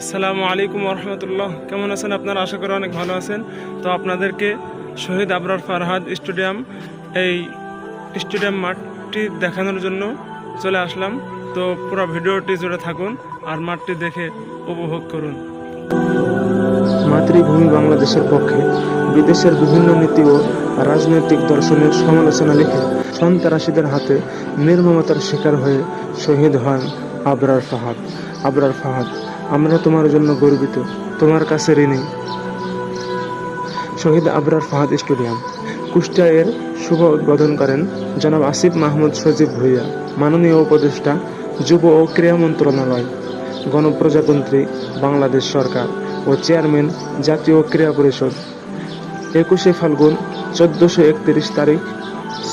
আসসালামু আলাইকুম রহমতুল্লাহ কেমন আছেন আপনারা? আশা করি অনেক ভালো আছেন। তো আপনাদেরকে শহীদ আবরার ফারহাদ স্টেডিয়াম, এই স্টেডিয়াম মাঠটি দেখানোর জন্য চলে আসলাম। তো পুরো ভিডিওটি জুড়ে থাকুন আর মাঠটি দেখে উপভোগ করুন। মাতৃভূমি বাংলাদেশের পক্ষে বিদেশের বিভিন্ন নীতি ও রাজনৈতিক দর্শনের সমালোচনা লিখে সন্ত্রাসীদের হাতে নির্মমতার শিকার হয়ে শহীদ হন আবরার ফাহাদ। আবরার ফাহাদ আমরা তোমার জন্য গর্বিত। তোমার কাছে ঋণী। শহীদ আবরার ফাহাদ স্টেডিয়াম। কুষ্টিয়া এর শুভ উদ্বোধন করেন জনাব আসিফ মাহমুদ সজীব ভুইয়া, মাননীয় উপদেষ্টা, যুব ও ক্রীড়া মন্ত্রণালয়, গণপ্রজাতন্ত্রী, বাংলাদেশ সরকার ও চেয়ারম্যান জাতীয় ক্রীড়া পরিষদ। একুশে ফাল্গুন, চোদ্দোশো একত্রিশ তারিখ,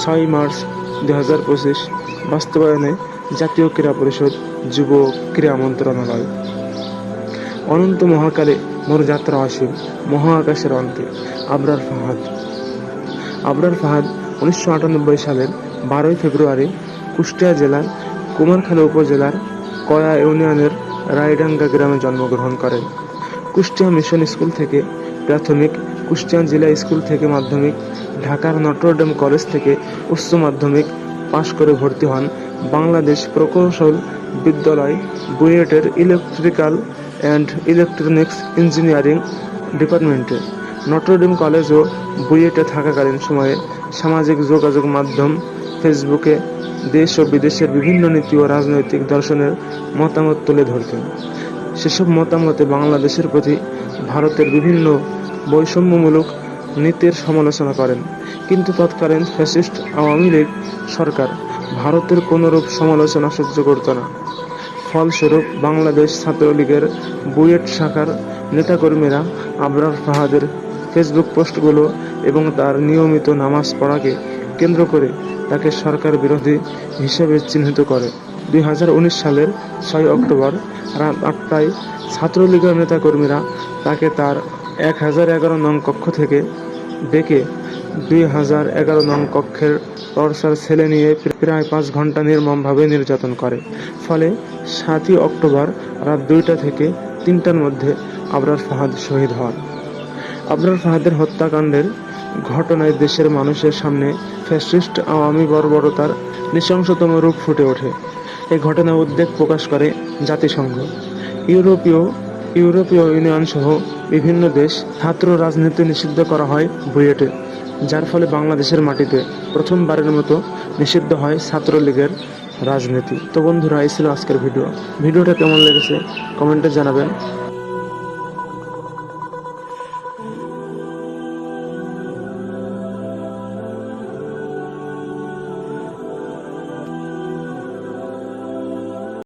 ছয় মার্চ দুই হাজার পঁচিশ, বাস্তবায়নে জাতীয় ক্রীড়া পরিষদ, যুব ক্রীড়া মন্ত্রণালয়। অনন্ত মহাকালে মোর যাত্রা অসীম মহাকাশের অন্তে। আবরার ফাহাদ। আবরার ফাহাদ উনিশশো আটানব্বই সালের বারোই ফেব্রুয়ারি কুষ্টিয়া জেলার কুমারখালী উপজেলার কয়া ইউনিয়নের রায়ডাঙ্গা গ্রামে জন্মগ্রহণ করেন। কুষ্টিয়া মিশন স্কুল থেকে প্রাথমিক, কুষ্টিয়া জেলা স্কুল থেকে মাধ্যমিক, ঢাকার নটরডেম কলেজ থেকে উচ্চ মাধ্যমিক পাশ করে ভর্তি হন বাংলাদেশ প্রকৌশল বিদ্যালয় বুয়েটের ইলেকট্রিক্যাল অ্যান্ড ইলেকট্রনিক্স ইঞ্জিনিয়ারিং ডিপার্টমেন্টে নটরডেম কলেজ ও বুয়েটে থাকাকালীন সময়ে সামাজিক যোগাযোগ মাধ্যম ফেসবুকে দেশ ও বিদেশের বিভিন্ন নীতি ও রাজনৈতিক দর্শনের মতামত তুলে ধরতেন। সেসব মতামতে বাংলাদেশের প্রতি ভারতের বিভিন্ন বৈষম্যমূলক নীতির সমালোচনা করেন। কিন্তু তৎকালীন ফ্যাসিস্ট আওয়ামী লীগ সরকার ভারতের কোনোরূপ সমালোচনা সহ্য করত না। ফলস্বরূপ বাংলাদেশ ছাত্রলীগের বুয়েট শাখার নেতাকর্মীরা আবরার ফাহাদের ফেসবুক পোস্টগুলো এবং তার নিয়মিত নামাজ পড়াকে কেন্দ্র করে তাকে সরকার বিরোধী হিসেবে চিহ্নিত করে। দুই হাজার উনিশ সালের ছয় অক্টোবর রাত আটটায় ছাত্রলীগের নেতাকর্মীরা তাকে তার এক হাজার এগারো নং কক্ষ থেকে ডেকে দুই হাজার এগারো নং কক্ষের টর্চার ছেলে নিয়ে প্রায় পাঁচ ঘণ্টা নির্মমভাবে নির্যাতন করে। ফলে সাতই অক্টোবর রাত দুইটা থেকে তিনটার মধ্যে আবরার ফাহাদ শহীদ হন। আবরার ফাহাদের হত্যাকাণ্ডের ঘটনায় দেশের মানুষের সামনে ফ্যাসিস্ট আওয়ামী বর্বরতার নৃশংসতম রূপ ফুটে ওঠে। এই ঘটনা উদ্বেগ প্রকাশ করে জাতিসংঘ। ইউরোপীয় ইউরোপীয় ইউনিয়ন সহ বিভিন্ন দেশ ছাত্র রাজনীতি নিষিদ্ধ করা হয় বুয়েটে, যার ফলে বাংলাদেশের মাটিতে প্রথমবারের মতো নিষিদ্ধ হয় ছাত্রলীগের রাজনীতি। তো বন্ধুরা, এই ছিল আজকের ভিডিও। ভিডিওটা কেমন লেগেছে কমেন্টে জানাবেন।